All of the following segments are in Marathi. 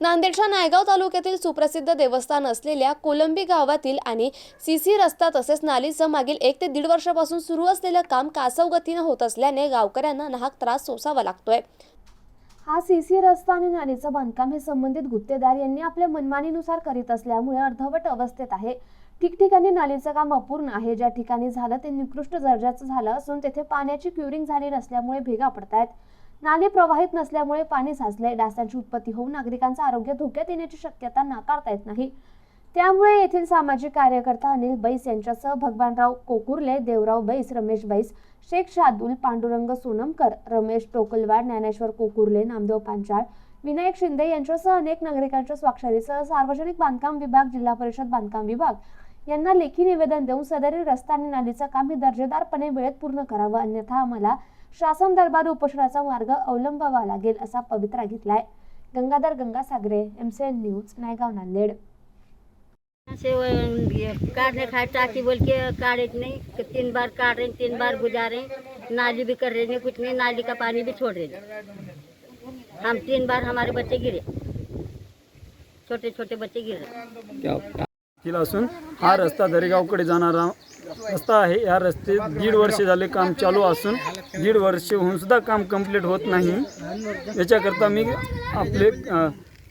नांदेडच्या नायगाव तालुक्यातील सुप्रसिद्ध देवस्थान असलेल्या कोलंबी गावातील आणि सीसी रस्ता तसेच नालीचं मागील एक ते दीड वर्षापासून सुरू असलेलं काम कासव गतीनं होत असल्याने गावकऱ्यांना नाहक त्रास सोसावा लागतोय. हा सीसी रस्ता आणि नालीचं बांधकाम हे संबंधित गुत्तेदार यांनी आपल्या मनमानीनुसार करीत असल्यामुळे अर्धवट अवस्थेत आहे. ठिकठिकाणी नालीचं काम अपूर्ण आहे. ज्या ठिकाणी झालं ते निकृष्ट दर्जाचं झालं असून तेथे पाण्याची क्युरिंग झाली नसल्यामुळे भेगा पडतायत. नाले प्रवाहित नसल्यामुळे पाणी साचले डासांची उत्पत्ती होऊन नागरिकांचं आरोग्य धोक्यात येण्याची शक्यता नाकारता येत नाही. त्यामुळे येथील सामाजिक कार्यकर्ता अनिल बैस यांच्यासह भगवानराव कोकुर्ले देवराव बैस रमेश बैस शेख शादुल पांडुरंग सोनमकर रमेश टोकलवाड ज्ञानेश्वर कोकुर्ले नामदेव पांचाळ विनायक शिंदे यांच्यासह अनेक नागरिकांच्या स्वाक्षरीसह सार्वजनिक बांधकाम विभाग जिल्हा परिषद बांधकाम विभाग यांना लेखी निवेदन देऊन सदरील रस्ता आणि नालीचं काम हे दर्जेदारपणे वेळेत पूर्ण करावं अन्यथा आम्हाला शासन दरबार उपोषणाचा मार्ग अवलंबावा लागेल असा पवित्रा घेतलाय. Gangadhar Gangasagare MCN news Naigaon Nanded. से काटने खाए टाकी बोल के काटे नहीं कि तीन बार काट रहे तीन बार गुजारे नाली भी कर रहे हैं कुछ नहीं नाली का पानी भी छोड़ रहे हम तीन बार हमारे बच्चे गिरे. छोटे छोटे बच्चे गिरे. केला असून हा रस्ता दरेगावकडे जाणारा रस्ता आहे. या रस्ते दीड वर्ष झाले काम चालू असून दीड वर्ष होऊन सुद्धा काम कंप्लीट होत नाही. याच्याकरता मी आपले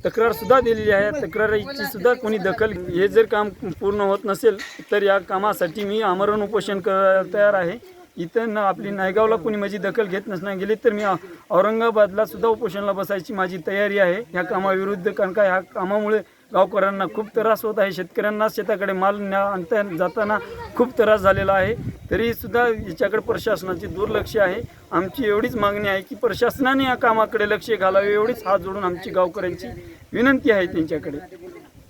तक्रारसुद्धा दिलेली आहे. तक्रारीची सुद्धा कोणी दखल हे जर काम पूर्ण होत नसेल तर या कामासाठी मी आमरण उपोषण क तयार आहे. इथं ना आपली नायगावला कोणी माझी दखल घेत नसणार गेली तर मी औरंगाबादला सुद्धा उपोषणाला बसायची माझी तयारी आहे. या कामाविरुद्ध कारण का ह्या कामामुळे गावकऱ्यांना खूप त्रास होत आहे. शेतकऱ्यांना शेताकडे माल न्या आणता जाताना खूप त्रास झालेला आहे. तरीसुद्धा याच्याकडे प्रशासनाचे दुर्लक्ष आहे. आमची एवढीच मागणी आहे की प्रशासनाने या कामाकडे लक्ष घालावे. एवढीच हात जोडून आमची गावकऱ्यांची विनंती आहे त्यांच्याकडे.